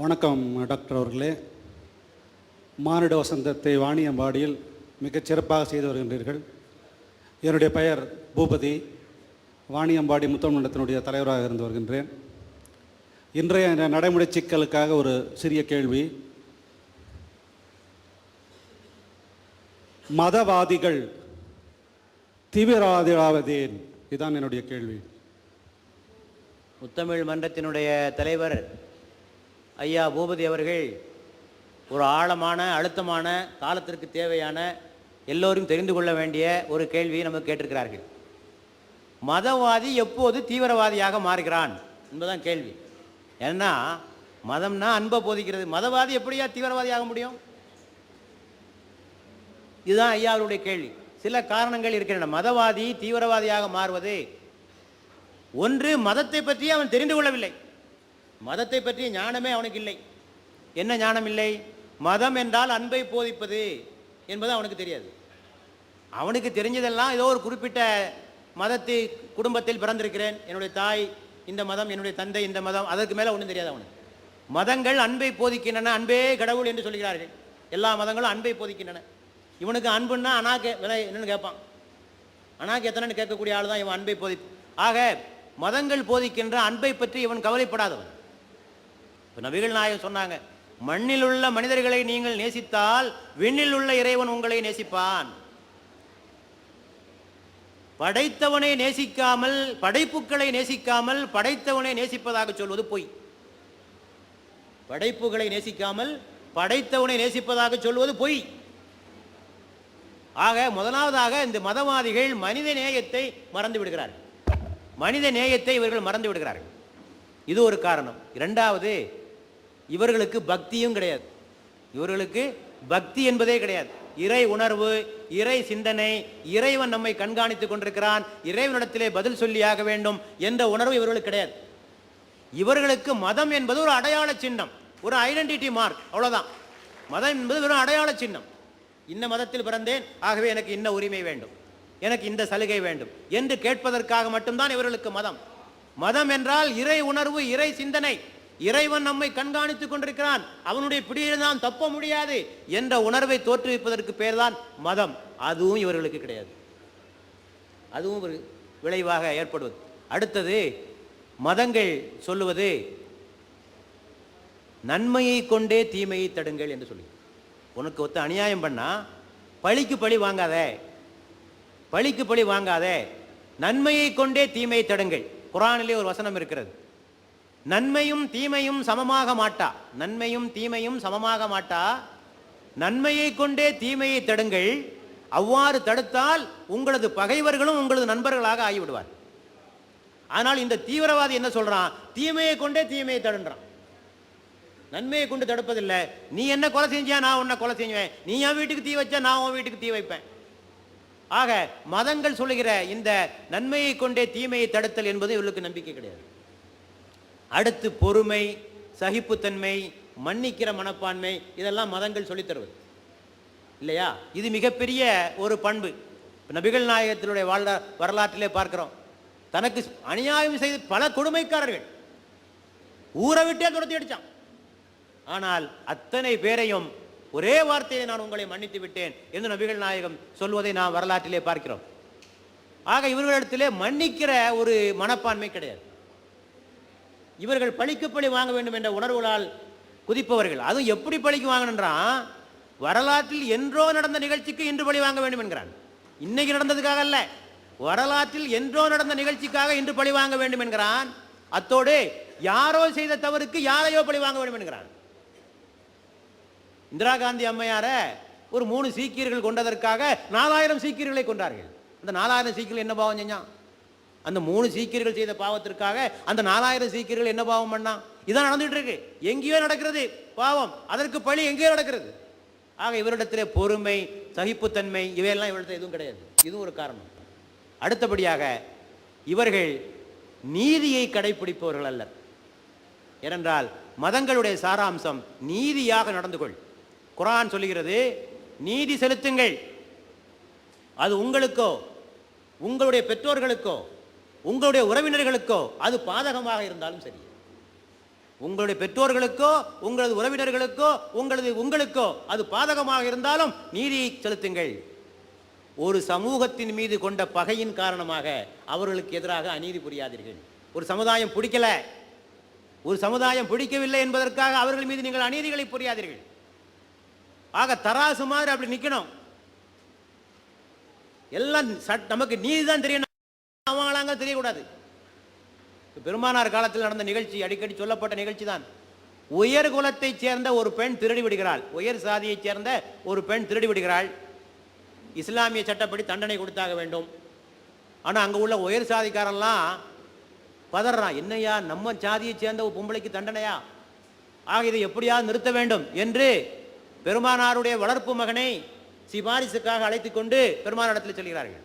வணக்கம் டாக்டர் அவர்களே. மானிட வசந்தத்தை வாணியம்பாடியில் மிகச் சிறப்பாக செய்து வருகின்றீர்கள். என்னுடைய பெயர் பூபதி. வாணியம்பாடி முத்தமண்டத்தினுடைய தலைவராக இருந்து வருகின்றேன். இன்றைய நடைமுறை சிக்கலுக்காக ஒரு சிறிய கேள்வி. மதவாதிகள் தீவிரவாதிகளாவதேன்? இதுதான் என்னுடைய கேள்வி. முத்தமிழ் மன்றத்தினுடைய தலைவர் ஐயா பூபதி அவர்கள் ஒரு ஆழமான அழுத்தமான காலத்திற்கு தேவையான எல்லோரும் தெரிந்து கொள்ள வேண்டிய ஒரு கேள்வியை நமக்கு கேட்டிருக்கிறார்கள். மதவாதி எப்போது தீவிரவாதியாக மாறுகிறான் என்பதுதான் கேள்வி. ஏன்னா மதம்னா அன்பை போதிக்கிறது. மதவாதி எப்படியா தீவிரவாதி ஆக முடியும்? இதுதான் ஐயா அவருடைய கேள்வி. சில காரணங்கள் இருக்கின்றன. மதவாதி தீவிரவாதியாக மாறுவது ஒன்று மதத்தை பற்றி அவன் தெரிந்து கொள்ளவில்லை. மதத்தை பற்றிய ஞானமே அவனுக்கு இல்லை என்ன ஞானம் இல்லை மதம் என்றால் அன்பை போதிப்பது என்பது அவனுக்கு தெரியாது. அவனுக்கு தெரிஞ்சதெல்லாம் ஏதோ ஒரு குறிப்பிட்ட மதத்தை குடும்பத்தில் பிறந்திருக்கிறேன். என்னுடைய தாய் இந்த மதம் என்னுடைய தந்தை இந்த மதம் அதற்கு மேலே ஒன்றும் தெரியாது அவனுக்கு. மதங்கள் அன்பை போதிக்கின்றன அன்பே கடவுள் என்று சொல்கிறார்கள். எல்லா மதங்களும் அன்பை போதிக்கின்றன. இவனுக்கு அன்புன்னா அனாக்கு விலை என்னன்னு கேட்பான். அனாக்கு எத்தனைன்னு கேட்கக்கூடிய ஆள் தான் இவன் அன்பை போதி ஆக மதங்கள் போதிக்கின்ற அன்பை பற்றி இவன் கவலைப்படாதவன். இப்போ நபிகள் நாயகம் சொன்னாங்க மண்ணில் உள்ள மனிதர்களை நீங்கள் நேசித்தால் விண்ணில் உள்ள இறைவன் உங்களை நேசிப்பான். படைத்தவனை நேசிக்காமல் படைப்புகளை நேசிக்காமல் படைத்தவனை நேசிப்பதாக சொல்வது பொய். படைப்புகளை நேசிக்காமல் படைத்தவனை நேசிப்பதாக சொல்வது பொய். ஆக முதலாவதாக இந்த மதவாதிகள் மனித நேயத்தை மறந்து விடுகிறார்கள். மனித நேயத்தை இவர்கள் மறந்து விடுகிறார்கள். இது ஒரு காரணம். இரண்டாவது இவர்களுக்கு பக்தியும் கிடையாது. இவர்களுக்கு பக்தி என்பதே கிடையாது. இறை உணர்வு இறை சிந்தனை இறைவன் நம்மை கண்காணித்துக் கொண்டிருக்கிறான் இறைவனிடத்திலே பதில் சொல்லியாக வேண்டும் என்ற உணர்வு இவர்களுக்கு கிடையாது. இவர்களுக்கு மதம் என்பது ஒரு அடையாள சின்னம் ஒரு ஐடென்டிட்டி மார்க் அவ்வளோதான் மதம் என்பது வெறும் அடையாள சின்னம். இந்த மதத்தில் பிறந்தேன் ஆகவே எனக்கு இன்ன உரிமை வேண்டும் எனக்கு இந்த சலுகை வேண்டும் என்று கேட்பதற்காக மட்டும்தான் இவர்களுக்கு மதம். மதம் என்றால் இறை உணர்வு இறை சிந்தனை. இறைவன் நம்மை கண்காணித்துக் கொண்டிருக்கிறான். அவனுடைய பிடியில் நாம் தப்ப முடியாது என்ற உணர்வை தோற்றுவிப்பதற்கு பேர்தான் மதம். அதுவும் இவர்களுக்கு கிடையாது. அதுவும் ஒரு விளைவாக ஏற்படுவது. அடுத்தது மதங்கள் சொல்லுவது நன்மையை கொண்டே தீமையை தடுங்கள் என்று சொல்லி. உனக்கு ஒத்த அநியாயம் பண்ணால் பழிக்கு பழி வாங்காதே. பழிக்கு பழி வாங்காதே. நன்மையை கொண்டே தீமையை தடுங்கள். குரானிலே ஒரு வசனம் இருக்கிறது. நன்மையும் தீமையும் சமமாக மாட்டா. நன்மையும் தீமையும் சமமாக மாட்டா. நன்மையை கொண்டே தீமையை தடுங்கள். அவ்வாறு தடுத்தால் உங்களது பகைவர்களும் உங்களது நண்பர்களாக ஆகிவிடுவார். ஆனால் இந்த தீவிரவாதி என்ன சொல்றான்? தீமையை கொண்டே தீமையை தடுன்றான். நன்மையை கொண்டு தடுப்பதில்லை. நீ என்ன கொலை செஞ்சியா? நான் உன்னை கொலை செஞ்சுவேன். நீ என் வீட்டுக்கு தீ வச்சா நான் உன் வீட்டுக்கு தீ வைப்பேன். ஆக மதங்கள் சொல்லுகிற இந்த நன்மையை கொண்டே தீமையை தடுத்தல் என்பது இவர்களுக்கு நம்பிக்கை கிடையாது. அடுத்து பொறுமை சகிப்புத்தன்மை மன்னிக்கிற மனப்பான்மை இதெல்லாம் மதங்கள் சொல்லித் தருவது. இல்லையா? இது மிகப்பெரிய ஒரு பண்பு. நபிகள் நாயகத்தினுடைய வாழ் வரலாற்றிலே பார்க்கிறோம். தனக்கு அநியாயம் செய்து பல கொடுமைக்காரர்கள். ஊரை விட்டே துரத்தி அடித்தான் ஆனால் அத்தனை பேரையும் ஒரே வார்த்தையை நான் உங்களை மன்னித்து விட்டேன் என்று நபிகள் நாயகம் சொல்வதை நாம் வரலாற்றிலே பார்க்கிறோம். ஆக இவர்களிடத்திலே மன்னிக்கிற ஒரு மனப்பான்மை கிடையாது. இவர்கள் பழிக்கு பழி வாங்க வேண்டும் என்ற உணர்வுகளால் குதிப்பவர்கள். அதுவும் எப்படி பழிக்கு வாங்கணுன்றான் வரலாற்றில் என்றோ நடந்த நிகழ்ச்சிக்கு இன்று பழி வாங்க வேண்டும் என்கிறான். இன்னைக்கு நடந்ததுக்காக அல்ல. வரலாற்றில் என்றோ நடந்த நிகழ்ச்சிக்காக இன்று பழி வாங்க வேண்டும் என்கிறான். அத்தோடு யாரோ செய்த தவறுக்கு யாரையோ பழி வாங்க வேண்டும் என்கிறான். இந்திரா காந்தி அம்மையார ஒரு மூணு சீக்கியர்கள் கொண்டதற்காக நாலாயிரம் சீக்கியர்களை கொண்டார்கள் அந்த நாலாயிரம் சீக்கியர்கள் என்ன பாவம் செஞ்சான்? அந்த மூணு சீக்கியர்கள் செய்த பாவத்திற்காக அந்த நாலாயிரம் சீக்கியர்கள் என்ன பாவம் பண்ணா? இதான் நடந்துட்டு இருக்கு எங்கேயோ நடக்கிறது. பாவம். அதற்கு பழி எங்கேயோ நடக்கிறது. ஆக இவரிடத்திலே பொறுமை சகிப்புத்தன்மை இவையெல்லாம் இவரிடத்தில் எதுவும் கிடையாது. இதுவும் ஒரு காரணம். அடுத்தபடியாக இவர்கள் நீதியை கடைபிடிப்பவர்கள் அல்ல. ஏனென்றால் மதங்களுடைய சாராம்சம் நீதியாக நடந்து கொள். குரான் சொல்லுகிறது நீதி செலுத்துங்கள். அது உங்களுக்கோ உங்களுடைய பெற்றோர்களுக்கோ உங்களுடைய உறவினர்களுக்கோ அது பாதகமாக இருந்தாலும் சரி. உங்களுடைய பெற்றோர்களுக்கோ உங்களது உறவினர்களுக்கோ உங்களது உங்களுக்கோ அது பாதகமாக இருந்தாலும் நீதியை செலுத்துங்கள். ஒரு சமூகத்தின் மீது கொண்ட பகையின் காரணமாக அவர்களுக்கு எதிராக அநீதி புரியாதீர்கள். ஒரு சமுதாயம் பிடிக்கல. ஒரு சமுதாயம் பிடிக்கவில்லை என்பதற்காக அவர்கள் மீது நீங்கள் அநீதிகளை புரியாதீர்கள். ஆக தராசு மாதிரி அப்படி நிக்கணும். எல்லாம் நமக்கு நீதி தான் தெரியணும் அவங்களாங்க தெரியக்கூடாது. பெருமானார் காலத்தில் நடந்த நிகழ்ச்சி அடிக்கடி சொல்லப்பட்ட நிகழ்ச்சி தான் உயர் குலத்தைச் சேர்ந்த ஒரு பெண் திருடி விடுகிறாள். உயர் சாதியைச் சேர்ந்த ஒரு பெண் திருடி விடுகிறாள். இஸ்லாமிய சட்டப்படி தண்டனை கொடுத்தாக வேண்டும். ஆனால் அங்கே உள்ள உயர் சாதிக்காரன்லாம் பதறான். என்னையா நம்ம சாதியைச் சேர்ந்த ஒரு பொம்பளைக்கு தண்டனையா? ஆக இதை எப்படியாவது நிறுத்த வேண்டும் என்று பெருமானாருடைய வளர்ப்பு மகனை சிபாரிசுக்காக அழைத்து கொண்டு பெருமானிடத்தில் செல்கிறார்கள்.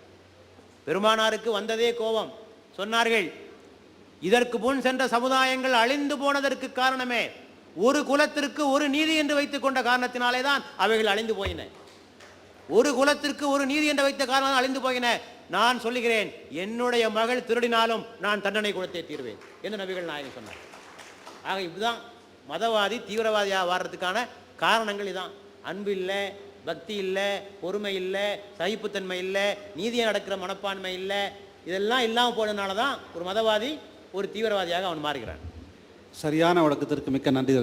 பெருமானாருக்கு வந்ததே கோபம். சொன்னார்கள் இதற்கு முன் சென்ற சமுதாயங்கள் அழிந்து போனதற்கு காரணமே ஒரு குலத்திற்கு ஒரு நீதி என்று வைத்துக் கொண்ட காரணத்தினாலே தான் அவைகள் அழிந்து போயின. ஒரு குலத்திற்கு ஒரு நீதி என்று வைத்த காரணம் அழிந்து போயின. நான் சொல்லுகிறேன் என்னுடைய மகள் திருடினாலும் நான் தண்டனை குலத்தை தீர்வேன் என்று நபிகள் நாயகம் சொன்னார். ஆக இப்படிதான் மதவாதி தீவிரவாதியாக வாடுறதுக்கான காரணங்கள் இதான். அன்பு இல்லை பக்தி இல்லை பொறுமை இல்லை சகிப்புத்தன்மை இல்லை நீதியை நடக்கிற மனப்பான்மை இல்லை இதெல்லாம் இல்லாமல் போனதுனால தான் ஒரு மதவாதி ஒரு தீவிரவாதியாக அவன் மாறுகிறான். சரியான வழக்கத்திற்கு மிக்க நன்றி